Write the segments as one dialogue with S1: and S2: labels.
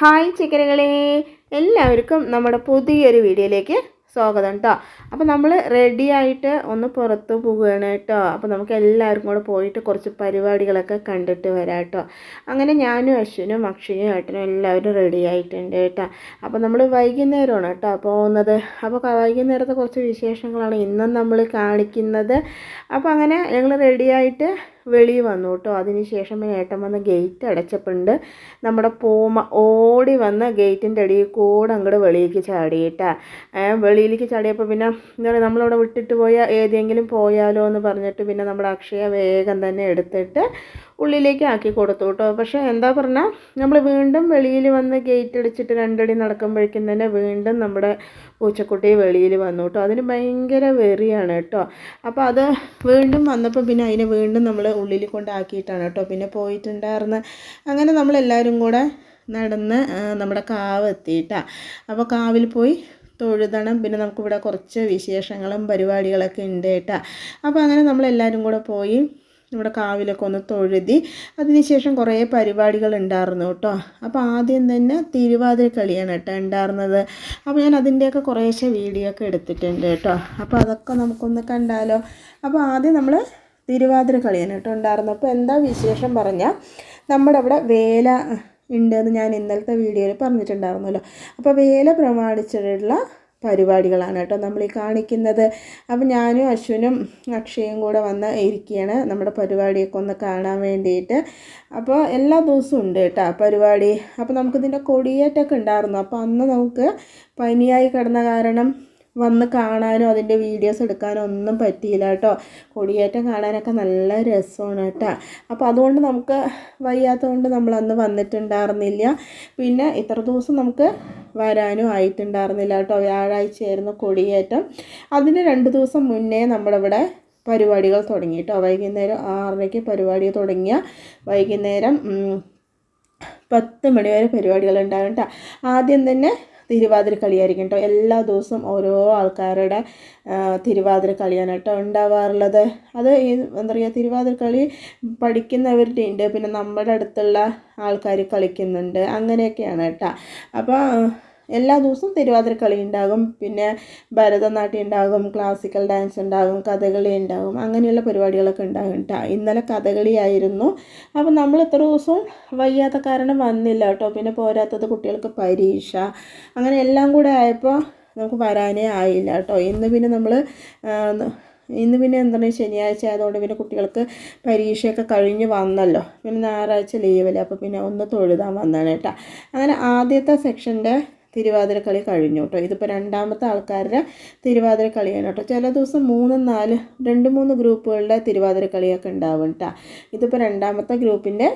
S1: Hi ചിക്കനുകളെ. എല്ലാവർക്കും നമ്മുടെ പുതിയൊരു വീഡിയോയിലേക്ക് സ്വാഗതം കേട്ടോ അപ്പോൾ നമ്മൾ റെഡി ആയിട്ട് ഒന്ന് പുറത്ത് പോവുകയാണ് കേട്ടോ അപ്പോൾ നമുക്ക് എല്ലാവർക്കും കൂടെ പോയിട്ട് കുറച്ച് പരിപാടികളൊക്കെ കണ്ടിട്ട് വരാം കേട്ടോ അങ്ങനെ ഞാനും അശ്വിനും അക്ഷയും ഏട്ടനും എല്ലാവരും റെഡി ആയിട്ടുണ്ട് കേട്ടോ അപ്പോൾ നമ്മൾ വൈകുന്നേരമാണ് കേട്ടോ പോകുന്നത്. അപ്പോൾ വൈകുന്നേരത്തെ കുറച്ച് വിശേഷങ്ങളാണ് ഇന്നും നമ്മൾ കാണിക്കുന്നത്. അപ്പോൾ അങ്ങനെ ഞങ്ങൾ റെഡി ആയിട്ട് വെളിയിൽ വന്നു കേട്ടോ. അതിനുശേഷം പിന്നെ ഏട്ടൻ വന്ന് ഗേറ്റ് അടച്ചപ്പോണ്ട്. നമ്മുടെ പോമ ഓടി വന്ന് ഗേറ്റിന്റെ അടിയിൽ കൂടെ അങ്ങോട്ട് വെളിയിലേക്ക് ചാടിയിട്ടാ വെളിയിലേക്ക് ചാടിയപ്പോൾ പിന്നെ എന്താ പറയുക നമ്മളവിടെ വിട്ടിട്ട് പോയാൽ ഏതെങ്കിലും പോയാലോ എന്ന് പറഞ്ഞിട്ട് പിന്നെ നമ്മുടെ അക്ഷയ വേഗം തന്നെ എടുത്തിട്ട് ഉള്ളിലേക്ക് ആക്കി കൊടുത്തു കേട്ടോ. പക്ഷേ എന്താ പറഞ്ഞാൽ നമ്മൾ വീണ്ടും വെളിയിൽ വന്ന് ഗേറ്റ് അടിച്ചിട്ട് രണ്ടടി നടക്കുമ്പോഴേക്കും തന്നെ വീണ്ടും നമ്മുടെ പൂച്ചക്കുട്ടി വെളിയിൽ വന്നു കേട്ടോ. അതിന് ഭയങ്കര വെറിയാണ് കേട്ടോ. അപ്പോൾ അത് വീണ്ടും വന്നപ്പോൾ പിന്നെ അതിനെ വീണ്ടും നമ്മൾ ഉള്ളിൽ കൊണ്ടാക്കിയിട്ടാണ് കേട്ടോ. പിന്നെ പോയിട്ടുണ്ടായിരുന്ന. അങ്ങനെ നമ്മളെല്ലാവരും കൂടെ നടന്ന് നമ്മുടെ കാവ് എത്തിയിട്ടാണ് അപ്പോൾ കാവിൽ പോയി തൊഴുതണം. പിന്നെ നമുക്കിവിടെ കുറച്ച് വിശേഷങ്ങളും പരിപാടികളൊക്കെ ഉണ്ട് കേട്ടോ. അപ്പോൾ അങ്ങനെ നമ്മളെല്ലാവരും കൂടെ പോയി നമ്മുടെ കാവിലൊക്കെ ഒന്ന് തൊഴുതി. അതിനുശേഷം കുറേ പരിപാടികൾ ഉണ്ടായിരുന്നു കേട്ടോ. അപ്പോൾ ആദ്യം തന്നെ തിരുവാതിര കളിയാണ് കേട്ടോ ഉണ്ടായിരുന്നത്. അപ്പോൾ ഞാൻ അതിന്റെയൊക്കെ കുറേശ്ശെ വീഡിയോ ഒക്കെ എടുത്തിട്ടുണ്ട് കേട്ടോ. അപ്പോൾ അതൊക്കെ നമുക്കൊന്ന് കണ്ടാലോ. അപ്പോൾ ആദ്യം നമ്മൾ തിരുവാതിര കളിയാണ് കേട്ടോ ഉണ്ടായിരുന്നു അപ്പോൾ എന്താ വിശേഷം പറഞ്ഞാൽ നമ്മുടെ അവിടെ വേല ഉണ്ടെന്ന് ഞാൻ ഇന്നലത്തെ വീഡിയോയിൽ പറഞ്ഞിട്ടുണ്ടായിരുന്നല്ലോ. അപ്പോൾ വേല പ്രമാണിച്ചിട്ടുള്ള പരിപാടികളാണ് കേട്ടോ നമ്മൾ ഈ കാണിക്കുന്നത്. അപ്പം ഞാനും അശ്വിനും അക്ഷയും കൂടെ വന്ന് ഇരിക്കുകയാണ് നമ്മുടെ പരിപാടിയൊക്കെ ഒന്ന് കാണാൻ വേണ്ടിയിട്ട്. അപ്പോൾ എല്ലാ ദിവസവും ഉണ്ട് കേട്ടോ പരിപാടി. അപ്പോൾ നമുക്കിതിന്റെ കൊടിയേറ്റൊക്കെ ഉണ്ടായിരുന്നു. അപ്പോൾ അന്ന് നമുക്ക് പനിയായി കിടന്ന കാരണം വന്ന് കാണാനോ അതിന്റെ വീഡിയോസ് എടുക്കാനോ ഒന്നും പറ്റിയില്ല കേട്ടോ. കൊടിയേറ്റം കാണാനൊക്കെ നല്ല രസമാണ് കേട്ടോ. അപ്പോൾ അതുകൊണ്ട് നമുക്ക് വയ്യാത്തതുകൊണ്ട് നമ്മൾ അന്ന് വന്നിട്ടുണ്ടായിരുന്നില്ല. പിന്നെ ഇത്ര ദിവസം നമുക്ക് വരാനും ആയിട്ടുണ്ടായിരുന്നില്ല കേട്ടോ. വ്യാഴാഴ്ചയായിരുന്നു കൊടിയേറ്റം. അതിന് രണ്ട് ദിവസം മുന്നേ നമ്മുടെ നമ്മളിവിടെ പരിപാടികൾ തുടങ്ങി കേട്ടോ. വൈകുന്നേരം ആറരയ്ക്ക് പരിപാടി തുടങ്ങിയ വൈകുന്നേരം പത്ത് മണിവരെ പരിപാടികൾ ഉണ്ടാകും കേട്ടോ. ആദ്യം തന്നെ തിരുവാതിര കളിയായിരിക്കും കേട്ടോ. എല്ലാ ദിവസവും ഓരോ ആൾക്കാരുടെ തിരുവാതിര കളിയാണ് കേട്ടോ ഉണ്ടാവാറുള്ളത്. അത് ഈ എന്താ പറയുക തിരുവാതിര കളി പഠിക്കുന്നവരുടെ ഉണ്ട്. പിന്നെ നമ്മുടെ അടുത്തുള്ള ആൾക്കാർ കളിക്കുന്നുണ്ട്. അങ്ങനെയൊക്കെയാണ് കേട്ടോ. അപ്പോൾ എല്ലാ ദിവസവും തിരുവാതിര കളി ഉണ്ടാകും. പിന്നെ ഭരതനാട്യം ഉണ്ടാകും ക്ലാസിക്കൽ ഡാൻസ് ഉണ്ടാകും കഥകളി ഉണ്ടാകും അങ്ങനെയുള്ള പരിപാടികളൊക്കെ ഉണ്ടാകും കേട്ടോ ഇന്നലെ കഥകളിയായിരുന്നു. അപ്പോൾ നമ്മൾ ഇത്ര ദിവസവും വയ്യാത്ത കാരണം വന്നില്ല കേട്ടോ പിന്നെ പോരാത്തത് കുട്ടികൾക്ക് പരീക്ഷ അങ്ങനെ എല്ലാം കൂടെ ആയപ്പോൾ നമുക്ക് വരാനേ ആയില്ല കേട്ടോ ഇന്ന് പിന്നെ നമ്മൾ ഇന്ന് പിന്നെ എന്താണ് ശനിയാഴ്ച ആയതുകൊണ്ട് പിന്നെ കുട്ടികൾക്ക് പരീക്ഷയൊക്കെ കഴിഞ്ഞ് വന്നല്ലോ. പിന്നെ ഞായറാഴ്ച ലീവല്ലേ അപ്പോൾ പിന്നെ ഒന്ന് തൊഴുതാൻ വന്നാണ് കേട്ടോ അങ്ങനെ ആദ്യത്തെ സെക്ഷന്റെ തിരുവാതിര കളി കഴിഞ്ഞു കേട്ടോ. ഇതിപ്പോൾ രണ്ടാമത്തെ ആൾക്കാരുടെ തിരുവാതിര കളിയാണ് കേട്ടോ. ചില ദിവസം മൂന്നും നാല് രണ്ട് മൂന്ന് ഗ്രൂപ്പുകളുടെ തിരുവാതിര കളിയൊക്കെ ഉണ്ടാവും കേട്ടോ ഇതിപ്പോൾ രണ്ടാമത്തെ ഗ്രൂപ്പിന്റെ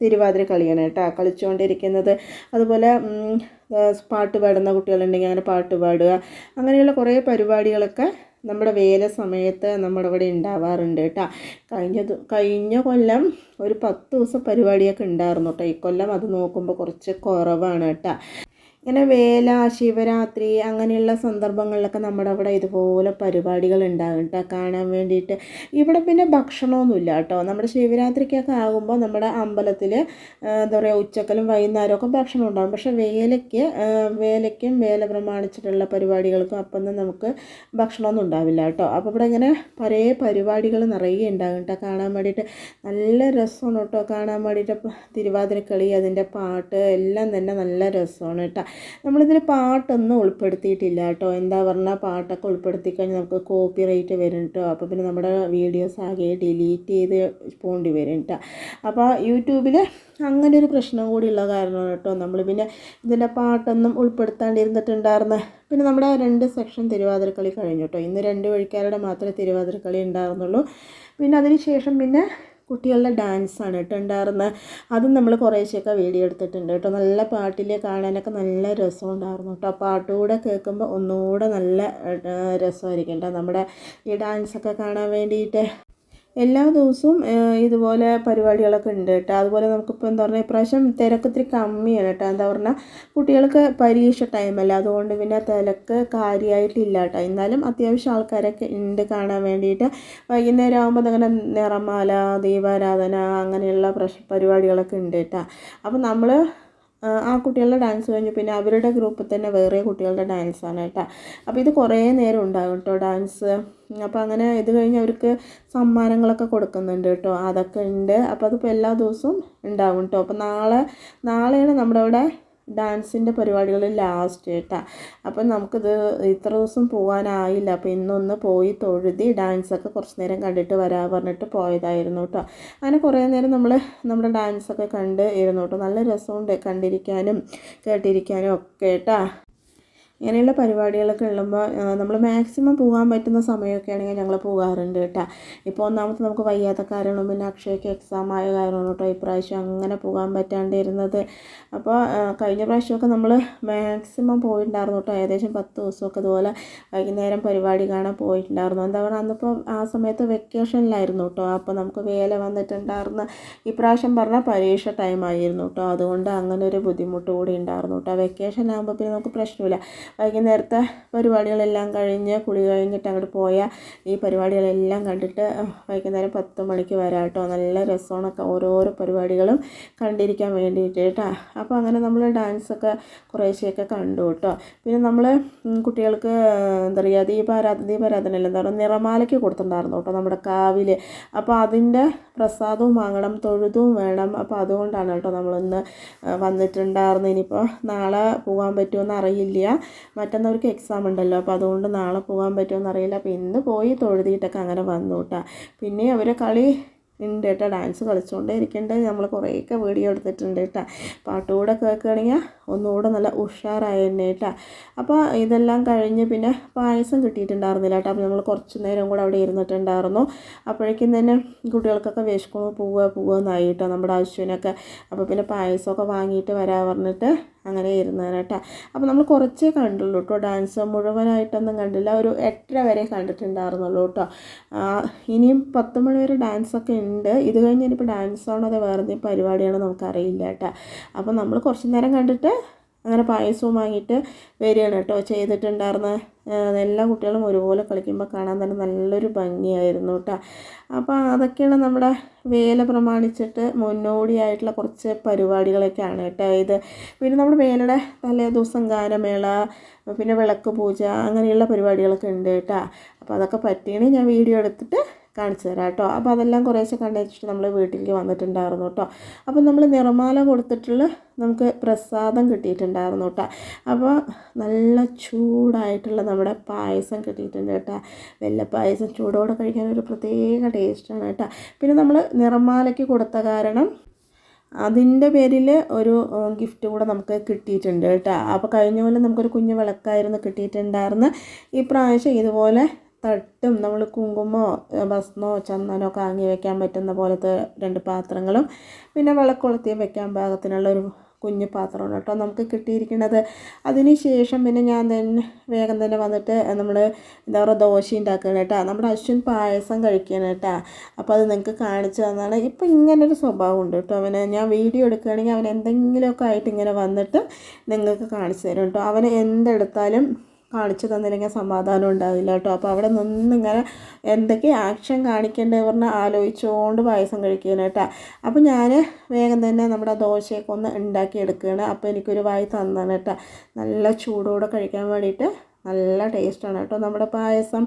S1: തിരുവാതിര കളിയാണ് കേട്ടോ. കളിച്ചുകൊണ്ടിരിക്കുന്നത്. അതുപോലെ പാട്ട് പാടുന്ന കുട്ടികളുണ്ടെങ്കിൽ അങ്ങനെ പാട്ട് പാടുക അങ്ങനെയുള്ള കുറേ പരിപാടികളൊക്കെ നമ്മുടെ വേല സമയത്ത് നമ്മുടെ ഇവിടെ ഉണ്ടാവാറുണ്ട് കേട്ടോ കഴിഞ്ഞ കഴിഞ്ഞ കൊല്ലം ഒരു പത്ത് ദിവസം പരിപാടിയൊക്കെ ഉണ്ടായിരുന്നു കേട്ടോ ഈ കൊല്ലം അത് നോക്കുമ്പോൾ കുറച്ച് കുറവാണ് കേട്ടോ ഇങ്ങനെ വേല ശിവരാത്രി അങ്ങനെയുള്ള സന്ദർഭങ്ങളിലൊക്കെ നമ്മുടെ അവിടെ ഇതുപോലെ പരിപാടികൾ ഉണ്ടാകും കേട്ടോ കാണാൻ വേണ്ടിയിട്ട്. ഇവിടെ പിന്നെ ഭക്ഷണമൊന്നുമില്ല കേട്ടോ നമ്മുടെ ശിവരാത്രിക്കൊക്കെ ആകുമ്പോൾ നമ്മുടെ അമ്പലത്തിൽ എന്താ പറയുക ഉച്ചക്കലും വൈകുന്നേരമൊക്കെ ഭക്ഷണം ഉണ്ടാകും. പക്ഷേ വേലയ്ക്ക് വേലയ്ക്കും വേല പ്രമാണിച്ചിട്ടുള്ള പരിപാടികൾക്കും അപ്പം നമുക്ക് ഭക്ഷണമൊന്നും ഉണ്ടാവില്ല കേട്ടോ അപ്പോൾ ഇവിടെ ഇങ്ങനെ പല പരിപാടികൾ നിറയെ ഉണ്ടാകും കേട്ടോ കാണാൻ വേണ്ടിയിട്ട് നല്ല രസമാണ് കേട്ടോ കാണാൻ വേണ്ടിയിട്ട് തിരുവാതിരക്കളി അതിന്റെ പാട്ട് എല്ലാം തന്നെ നല്ല രസമാണ് കേട്ടോ നമ്മളിതിൽ പാട്ടൊന്നും ഉൾപ്പെടുത്തിയിട്ടില്ല കേട്ടോ. എന്താ പറഞ്ഞാൽ പാട്ടൊക്കെ ഉൾപ്പെടുത്തി കഴിഞ്ഞാൽ നമുക്ക് കോപ്പി റേറ്റ് വരും കേട്ടോ അപ്പോൾ പിന്നെ നമ്മുടെ വീഡിയോസ് ആകെ ഡിലീറ്റ് ചെയ്ത് പോകേണ്ടി വരും കേട്ടോ അപ്പോൾ യൂട്യൂബിൽ അങ്ങനെ ഒരു പ്രശ്നം കൂടിയുള്ള കാരണമാണ് കേട്ടോ നമ്മൾ പിന്നെ ഇതിന്റെ പാട്ടൊന്നും ഉൾപ്പെടുത്താണ്ടിരുന്നിട്ടുണ്ടായിരുന്ന. പിന്നെ നമ്മുടെ രണ്ട് സെക്ഷൻ തിരുവാതിരക്കളി കഴിഞ്ഞു കേട്ടോ ഇന്ന് രണ്ട് വഴിക്കാരുടെ മാത്രമേ തിരുവാതിരക്കളി ഉണ്ടായിരുന്നുള്ളൂ. പിന്നെ അതിന് ശേഷം പിന്നെ കുട്ടികളുടെ ഡാൻസാണ് കേട്ടോ ഉണ്ടായിരുന്നത് അതും നമ്മൾ കുറേശ്ശെയൊക്കെ വീഡിയോ എടുത്തിട്ടുണ്ട് കേട്ടോ. നല്ല പാട്ടിൽ കാണാനൊക്കെ നല്ല രസം ഉണ്ടായിരുന്നു കേട്ടോ. പാട്ടുകൂടെ കേൾക്കുമ്പോൾ ഒന്നുകൂടെ നല്ല രസമായിരിക്കും കേട്ടോ. നമ്മുടെ ഈ ഡാൻസൊക്കെ കാണാൻ വേണ്ടിയിട്ട് എല്ലാ ദിവസവും ഇതുപോലെ പരിപാടികളൊക്കെ ഉണ്ട് കേട്ടോ. അതുപോലെ നമുക്കിപ്പോൾ എന്താ പറയുക ഇപ്രാവശ്യം തിരക്ക് ഇത്തിരി കമ്മിയാണ് കേട്ടോ. എന്താ പറഞ്ഞാൽ കുട്ടികൾക്ക് പരീക്ഷ ടൈമല്ല അതുകൊണ്ട് പിന്നെ തിരക്ക് കാര്യമായിട്ടില്ല കേട്ടോ. എന്നാലും അത്യാവശ്യം ആൾക്കാരൊക്കെ ഉണ്ട് കാണാൻ വേണ്ടിയിട്ട്. വൈകുന്നേരം ആകുമ്പോൾ അങ്ങനെ നിറമാല ദീപാരാധന അങ്ങനെയുള്ള പ്രശ് പരിപാടികളൊക്കെ ഉണ്ട് കേട്ടോ. അപ്പോൾ നമ്മൾ ആ, കുട്ടികളുടെ ഡാൻസ് കഴിഞ്ഞു. പിന്നെ അവരുടെ ഗ്രൂപ്പിൽ തന്നെ വേറെ കുട്ടികളുടെ ഡാൻസാണ് കേട്ടോ. അപ്പോൾ ഇത് കുറേ നേരം ഉണ്ടാകും കേട്ടോ ഡാൻസ് അപ്പോൾ അങ്ങനെ ഇത് കഴിഞ്ഞ് അവർക്ക് സമ്മാനങ്ങളൊക്കെ കൊടുക്കുന്നുണ്ട് കേട്ടോ. അതൊക്കെ ഉണ്ട്. അപ്പോൾ അതിപ്പോൾ എല്ലാ ദിവസവും ഉണ്ടാകും കേട്ടോ. അപ്പോൾ നാളെ നാളെയാണ് നമ്മുടെ അവിടെ ഡാൻസിന്റെ പരിപാടികൾ ലാസ്റ്റ് കേട്ടോ അപ്പം നമുക്കിത് ഇത്ര ദിവസം പോകാനായില്ല അപ്പോൾ ഇന്നൊന്ന് പോയി തൊഴുതി ഡാൻസൊക്കെ കുറച്ച് നേരം കണ്ടിട്ട് വരാ പറഞ്ഞിട്ട് പോയതായിരുന്നു കേട്ടോ അങ്ങനെ കുറേ നേരം നമ്മൾ നമ്മുടെ ഡാൻസൊക്കെ കണ്ട് ഇരുന്നു കേട്ടോ നല്ല രസമുണ്ട് കണ്ടിരിക്കാനും കേട്ടിരിക്കാനും ഒക്കെ കേട്ടാ ഇങ്ങനെയുള്ള പരിപാടികളൊക്കെ ഉള്ളുമ്പോൾ നമ്മൾ മാക്സിമം പോകാൻ പറ്റുന്ന സമയമൊക്കെ ആണെങ്കിൽ ഞങ്ങൾ പോകാറുണ്ട് കേട്ടോ. ഇപ്പോൾ ഒന്നാമത്തെ നമുക്ക് വയ്യാത്ത കാരണം പിന്നെ അക്ഷയ്ക്ക് എക്സാം ആയ കാരണം കേട്ടോ ഇപ്രാവശ്യം അങ്ങനെ പോകാൻ പറ്റാണ്ടിരുന്നത്. അപ്പോൾ കഴിഞ്ഞ പ്രാവശ്യമൊക്കെ നമ്മൾ മാക്സിമം പോയിട്ടുണ്ടായിരുന്നു കേട്ടോ. ഏകദേശം പത്ത് ദിവസമൊക്കെ ഇതുപോലെ വൈകുന്നേരം പരിപാടി കാണാൻ പോയിട്ടുണ്ടായിരുന്നു. എന്താ പറയുക അന്നിപ്പോൾ ആ സമയത്ത് വെക്കേഷനിലായിരുന്നു കേട്ടോ. അപ്പോൾ നമുക്ക് വേല വന്നിട്ടുണ്ടായിരുന്ന. ഇപ്രാവശ്യം പറഞ്ഞാൽ പരീക്ഷ ടൈം ആയിരുന്നു കേട്ടോ. അതുകൊണ്ട് അങ്ങനെ ഒരു ബുദ്ധിമുട്ട് കൂടി ഉണ്ടായിരുന്നു കേട്ടോ. വെക്കേഷൻ ആകുമ്പോൾ പിന്നെ നമുക്ക് പ്രശ്നമില്ല. വൈകുന്നേരത്തെ പരിപാടികളെല്ലാം കഴിഞ്ഞ് കുളി കഴിഞ്ഞിട്ട് അങ്ങോട്ട് പോയ ഈ പരിപാടികളെല്ലാം കണ്ടിട്ട് വൈകുന്നേരം പത്ത് മണിക്ക് വരാം കേട്ടോ. നല്ല രസമാണൊക്കെ ഓരോരോ പരിപാടികളും കണ്ടിരിക്കാൻ വേണ്ടിയിട്ട് കേട്ടോ. അപ്പോൾ അങ്ങനെ നമ്മൾ ഡാൻസൊക്കെ കുറേശ്ശെയൊക്കെ കണ്ടു കേട്ടോ. പിന്നെ നമ്മൾ കുട്ടികൾക്ക് എന്താ പറയുക ദീപാരാധന ദീപാരാധനയല്ല എന്താ പറയുക നിറമാലയ്ക്ക് കൊടുത്തിട്ടുണ്ടായിരുന്നു കേട്ടോ നമ്മുടെ കാവിൽ അപ്പോൾ അതിന്റെ പ്രസാദവും വാങ്ങണം തൊഴുതും വേണം. അപ്പോൾ അതുകൊണ്ടാണ് കേട്ടോ നമ്മളിന്ന് വന്നിട്ടുണ്ടായിരുന്നു ഇനിയിപ്പോൾ നാളെ പോകാൻ പറ്റുമെന്ന് അറിയില്ല മറ്റന്നവർക്ക് എക്സാം ഉണ്ടല്ലോ. അപ്പോൾ അതുകൊണ്ട് നാളെ പോകാൻ പറ്റുമെന്നറിയില്ല അപ്പോൾ ഇന്ന് പോയി തൊഴുതിയിട്ടൊക്കെ അങ്ങനെ വന്നു കേട്ടോ പിന്നെ അവരെ കളി ഉണ്ട് കേട്ടോ ഡാൻസ് കളിച്ചുകൊണ്ടേ ഇരിക്കേണ്ടത് നമ്മൾ കുറേയൊക്കെ വീഡിയോ എടുത്തിട്ടുണ്ട് കേട്ടോ പാട്ടുകൂടെ കേൾക്കുകയാണെങ്കിൽ ഒന്നുകൂടെ നല്ല ഉഷാറായി തന്നെ കേട്ടോ. അപ്പോൾ ഇതെല്ലാം കഴിഞ്ഞ് പിന്നെ പായസം കിട്ടിയിട്ടുണ്ടായിരുന്നില്ല കേട്ടോ. അപ്പോൾ നമ്മൾ കുറച്ച് നേരം കൂടെ അവിടെ ഇരുന്നിട്ടുണ്ടായിരുന്നു. അപ്പോഴേക്കും തന്നെ കുട്ടികൾക്കൊക്കെ വിശക്കുമ്പോൾ പോവുക പോവുക എന്നായി കേട്ടോ നമ്മുടെ അശ്വിനൊക്കെ. അപ്പോൾ പിന്നെ പായസമൊക്കെ വാങ്ങിയിട്ട് വരാൻ പറഞ്ഞിട്ട് അങ്ങനെ ഇരുന്നതാണ് കേട്ടോ. അപ്പോൾ നമ്മൾ കുറച്ചേ കണ്ടുള്ളൂ കേട്ടോ. ഡാൻസ് മുഴുവനായിട്ടൊന്നും കണ്ടില്ല. ഒരു എട്ടര വരെ കണ്ടിട്ടുണ്ടായിരുന്നുള്ളൂ കേട്ടോ. ഇനിയും പത്ത് മണി വരെ ഡാൻസൊക്കെ ഉണ്ട്. ഇത് കഴിഞ്ഞ് ഇനിയിപ്പോൾ ഡാൻസ് ആണോ അതോ വേറെ എന്തെങ്കിലും പരിപാടിയാണോ നമുക്കറിയില്ല കേട്ടോ. അപ്പോൾ നമ്മൾ കുറച്ച് നേരം കണ്ടിട്ട് അങ്ങനെ പായസവും വാങ്ങിയിട്ട് വരികയാണ് കേട്ടോ. ചെയ്തിട്ടുണ്ടായിരുന്ന എല്ലാ കുട്ടികളും ഒരുപോലെ കളിക്കുമ്പോൾ കാണാൻ തന്നെ നല്ലൊരു ഭംഗിയായിരുന്നു കേട്ടോ. അപ്പോൾ അതൊക്കെയാണ് നമ്മുടെ വേല പ്രമാണിച്ചിട്ട് മുന്നോടിയായിട്ടുള്ള കുറച്ച് പരിപാടികളൊക്കെയാണ് കേട്ടോ ഇത്. പിന്നെ നമ്മുടെ വേലയുടെ തലേ ദിവസം ഗാനമേള പിന്നെ വിളക്ക് പൂജ അങ്ങനെയുള്ള പരിപാടികളൊക്കെ ഉണ്ട് കേട്ടോ. അപ്പോൾ അതൊക്കെ പറ്റിയാണ് ഞാൻ വീഡിയോ എടുത്തിട്ട് കാണിച്ചു തരാം കേട്ടോ. അപ്പോൾ അതെല്ലാം കുറേശ്ശെ കണ്ടുവച്ചിട്ട് നമ്മൾ വീട്ടിലേക്ക് വന്നിട്ടുണ്ടായിരുന്നു കേട്ടോ. അപ്പോൾ നമ്മൾ നിറമാല കൊടുത്തിട്ടുള്ള നമുക്ക് പ്രസാദം കിട്ടിയിട്ടുണ്ടായിരുന്നു കേട്ടോ. അപ്പോൾ നല്ല ചൂടായിട്ടുള്ള നമ്മുടെ പായസം കിട്ടിയിട്ടുണ്ട് കേട്ടോ. വെള്ളപ്പായസം ചൂടോടെ കഴിക്കാൻ ഒരു പ്രത്യേക ടേസ്റ്റാണ് കേട്ടോ. പിന്നെ നമ്മൾ നിറമാലയ്ക്ക് കൊടുത്ത കാരണം അതിന്റെ പേരിൽ ഒരു ഗിഫ്റ്റ് കൂടെ നമുക്ക് കിട്ടിയിട്ടുണ്ട് കേട്ടോ. അപ്പോൾ കഴിഞ്ഞ പോലെ നമുക്കൊരു കുഞ്ഞു വിളക്കായിരുന്നു കിട്ടിയിട്ടുണ്ടായിരുന്നു ഈ പ്രാവശ്യം ഇതുപോലെ തട്ടും നമ്മൾ കുങ്കുമോ ഭസ്മോ ചന്ദനോ കാങ്ങി വെക്കാൻ പറ്റുന്ന പോലത്തെ രണ്ട് പാത്രങ്ങളും പിന്നെ വിളക്കൊളുത്തി വെക്കാൻ പാകത്തിനുള്ള ഒരു കുഞ്ഞു പാത്രമാണ് കേട്ടോ നമുക്ക് കിട്ടിയിരിക്കുന്നത്. അതിന് ശേഷം പിന്നെ ഞാൻ തന്നെ വേഗം തന്നെ വന്നിട്ട് നമ്മൾ എന്താ പറയുക ദോശ ഉണ്ടാക്കുകയാണ് കേട്ടോ. നമ്മുടെ അശ്വിൻ പായസം കഴിക്കുകയാണ് കേട്ടോ. അപ്പോൾ അത് നിങ്ങൾക്ക് കാണിച്ചു തന്നാണ്. ഇപ്പം ഇങ്ങനൊരു സ്വഭാവം ഉണ്ട് കേട്ടോ അവന്. ഞാൻ വീഡിയോ എടുക്കുകയാണെങ്കിൽ അവൻ എന്തെങ്കിലുമൊക്കെ ആയിട്ട് ഇങ്ങനെ വന്നിട്ട് നിങ്ങൾക്ക് കാണിച്ചു തരും കേട്ടോ. അവന് എന്തെടുത്താലും കാണിച്ചു തന്നില്ലെങ്കിൽ സമാധാനം ഉണ്ടാവില്ല കേട്ടോ. അപ്പോൾ അവിടെ നിന്നിങ്ങനെ എന്തൊക്കെ ആക്ഷൻ കാണിക്കേണ്ടത് പറഞ്ഞാൽ ആലോചിച്ചുകൊണ്ട് പായസം കഴിക്കുകയാണ് കേട്ടോ. അപ്പോൾ ഞാൻ വേഗം തന്നെ നമ്മുടെ ദോശയൊക്കെ ഒന്ന് ഉണ്ടാക്കി എടുക്കുകയാണ് അപ്പോൾ എനിക്കൊരു വായി തന്നാണ് കേട്ടോ. നല്ല ചൂടോടെ കഴിക്കാൻ വേണ്ടിയിട്ട് നല്ല ടേസ്റ്റാണ് കേട്ടോ. നമ്മുടെ പായസം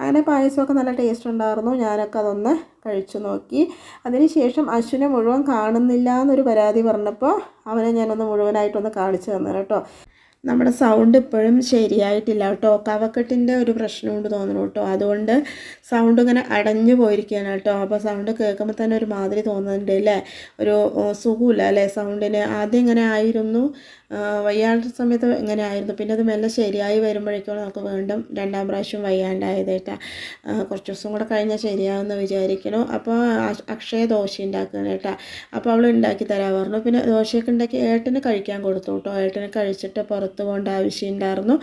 S1: അങ്ങനെ പായസമൊക്കെ നല്ല ടേസ്റ്റ് ഉണ്ടായിരുന്നു. ഞാനൊക്കെ അതൊന്ന് കഴിച്ചു നോക്കി. അതിന് ശേഷം അശ്വിനെ മുഴുവൻ കാണുന്നില്ല എന്നൊരു പരാതി പറഞ്ഞപ്പോൾ അവനെ ഞാനൊന്ന് മുഴുവനായിട്ടൊന്ന് കാണിച്ചു തന്നെ കേട്ടോ. നമ്മുടെ സൗണ്ട് ഇപ്പോഴും ശരിയായിട്ടില്ല. കേട്ടോ കവക്കെട്ടിന്റെ ഒരു പ്രശ്നമുണ്ട് തോന്നുന്നു കേട്ടോ. അതുകൊണ്ട് സൗണ്ട് ഇങ്ങനെ അടഞ്ഞു പോയിരിക്കുകയാണ് കേട്ടോ. അപ്പോൾ സൗണ്ട് കേൾക്കുമ്പോൾ തന്നെ ഒരു മാതിരി തോന്നുന്നുണ്ട് അല്ലേ? ഒരു സുഖമില്ല അല്ലേ? സൗണ്ടിന് ആദ്യം ഇങ്ങനെ ആയിരുന്നു. വയ്യാണ്ട സമയത്ത് ഇങ്ങനെ ആയിരുന്നു പിന്നെ അത് മെല്ലെ ശരിയായി വരുമ്പോഴേക്കും നമുക്ക് വീണ്ടും രണ്ടാം പ്രാവശ്യം വയ്യാണ്ടായത് കേട്ടോ ഏഹ്, കുറച്ച് ദിവസം കൂടെ കഴിഞ്ഞാൽ ശരിയാവുമെന്ന് വിചാരിക്കണു അപ്പോൾ അക്ഷയ ദോശ ഉണ്ടാക്കുകയാണ് കേട്ടോ. അപ്പോൾ അവൾ ഉണ്ടാക്കി തരാൻ പറഞ്ഞു. പിന്നെ ദോശയൊക്കെ ഉണ്ടാക്കി ഏട്ടന് കഴിക്കാൻ കൊടുത്തു കേട്ടോ. ഏട്ടന് കഴിച്ചിട്ട് പുറത്ത് പോകേണ്ട ആവശ്യം ഉണ്ടായിരുന്നു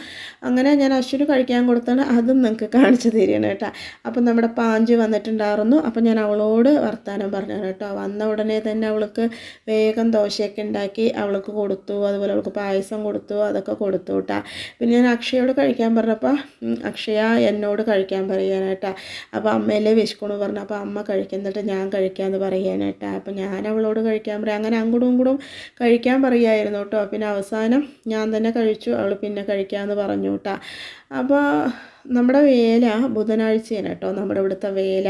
S1: അങ്ങനെ ഞാൻ അശ്വിന് കഴിക്കാൻ കൊടുത്താണ്. അതും നിങ്ങൾക്ക് കാണിച്ചു തരികയാണ് കേട്ടോ. അപ്പം നമ്മുടെ പാഞ്ച് വന്നിട്ടുണ്ടായിരുന്നു. അപ്പം ഞാൻ അവളോട് വർത്തമാനം പറഞ്ഞു കേട്ടോ. വന്ന ഉടനെ തന്നെ അവൾക്ക് വേഗം ദോശയൊക്കെ ഉണ്ടാക്കി അവൾക്ക് കൊടുത്തു. അതുപോലെ അവൾക്ക് പായസം കൊടുത്തു അതൊക്കെ കൊടുത്തു കേട്ടാ പിന്നെ ഞാൻ അക്ഷയോട് കഴിക്കാൻ പറഞ്ഞപ്പോൾ അക്ഷയ എന്നോട് കഴിക്കാൻ പറയാനായിട്ടാ അപ്പോൾ അമ്മയല്ലേ വിശക്കണു പറഞ്ഞു അപ്പോൾ അമ്മ കഴിക്കുന്നിട്ട് ഞാൻ കഴിക്കാമെന്ന് പറയാനായിട്ടാ അപ്പോൾ ഞാൻ അവളോട് കഴിക്കാൻ പറയാം അങ്ങനെ അങ്ങോട്ടും ഇങ്ങോട്ടും കഴിക്കാൻ പറയായിരുന്നു കേട്ടോ പിന്നെ അവസാനം ഞാൻ തന്നെ കഴിച്ചു അവൾ പിന്നെ കഴിക്കാമെന്ന് പറഞ്ഞു കേട്ടാ അപ്പോൾ നമ്മുടെ വേല ബുധനാഴ്ചയാണ് കേട്ടോ നമ്മുടെ ഇവിടുത്തെ വേല.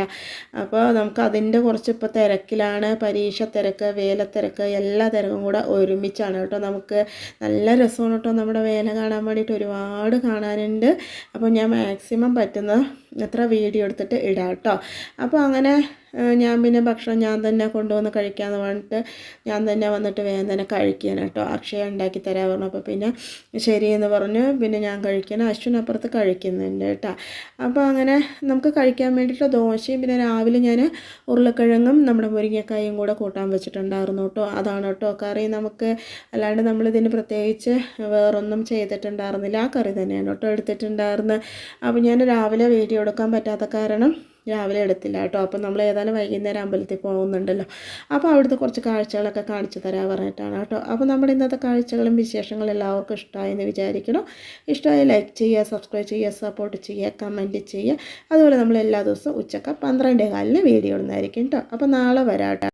S1: അപ്പോൾ നമുക്ക് അതിന്റെ കുറച്ച് ഇപ്പോൾ തിരക്കിലാണ്. പരീക്ഷ തിരക്ക് വേല തിരക്ക് എല്ലാ തിരക്കും കൂടെ ഒരുമിച്ചാണ് കേട്ടോ. നമുക്ക് നല്ല രസമാണ് കേട്ടോ നമ്മുടെ വേല കാണാൻ വേണ്ടിയിട്ട് ഒരുപാട് കാണാനുണ്ട്. അപ്പോൾ ഞാൻ മാക്സിമം പറ്റുന്ന എത്ര വീഡിയോ എടുത്തിട്ട് ഇടാം കേട്ടോ. അപ്പോൾ അങ്ങനെ ഞാൻ പിന്നെ ഭക്ഷണം ഞാൻ തന്നെ കൊണ്ടുവന്ന് കഴിക്കാമെന്ന് പറഞ്ഞിട്ട് ഞാൻ തന്നെ വന്നിട്ട് വേഗം തന്നെ കഴിക്കാൻ കേട്ടോ. അക്ഷയ ഉണ്ടാക്കി തരാൻ പറഞ്ഞു. അപ്പോൾ പിന്നെ ശരിയെന്ന് പറഞ്ഞു. പിന്നെ ഞാൻ കഴിക്കണം അശ്വിൻ അപ്പുറത്ത് കഴിക്കുന്നുണ്ട് കേട്ടോ. അപ്പോൾ അങ്ങനെ നമുക്ക് കഴിക്കാൻ വേണ്ടിയിട്ട് ദോശയും പിന്നെ രാവിലെ ഞാൻ ഉരുളക്കിഴങ്ങും നമ്മുടെ മുരിങ്ങക്കായും കൂടെ കൂട്ടാൻ വെച്ചിട്ടുണ്ടായിരുന്നു കേട്ടോ. അതാണ് കേട്ടോ കറി. നമുക്ക് അല്ലാണ്ട് നമ്മളിതിന് പ്രത്യേകിച്ച് വേറൊന്നും ചെയ്തിട്ടുണ്ടായിരുന്നില്ല. ആ കറി തന്നെയാണ് കേട്ടോ എടുത്തിട്ടുണ്ടായിരുന്നത്. അപ്പോൾ ഞാൻ രാവിലെ വീഡിയോ എടുക്കാൻ പറ്റാത്ത കാരണം രാവിലെ എടുത്തില്ല കേട്ടോ. അപ്പം നമ്മൾ ഏതായാലും വൈകുന്നേരം അമ്പലത്തിൽ പോകുന്നുണ്ടല്ലോ. അപ്പോൾ അവിടുത്തെ കുറച്ച് കാഴ്ചകളൊക്കെ കാണിച്ചു തരാൻ പറഞ്ഞിട്ടാണ് കേട്ടോ. അപ്പോൾ നമ്മുടെ ഇന്നത്തെ കാഴ്ചകളും വിശേഷങ്ങളും എല്ലാവർക്കും ഇഷ്ടമായി എന്ന് വിചാരിക്കണം ഇഷ്ടമായി ലൈക്ക് ചെയ്യുക സബ്സ്ക്രൈബ് ചെയ്യുക സപ്പോർട്ട് ചെയ്യുക കമന്റ് ചെയ്യുക. അതുപോലെ നമ്മൾ എല്ലാ ദിവസവും ഉച്ചയ്ക്ക് പന്ത്രണ്ടേ കാലിന് വീഡിയോ ഇടുന്നതായിരിക്കും കേട്ടോ. അപ്പോൾ നാളെ വരാം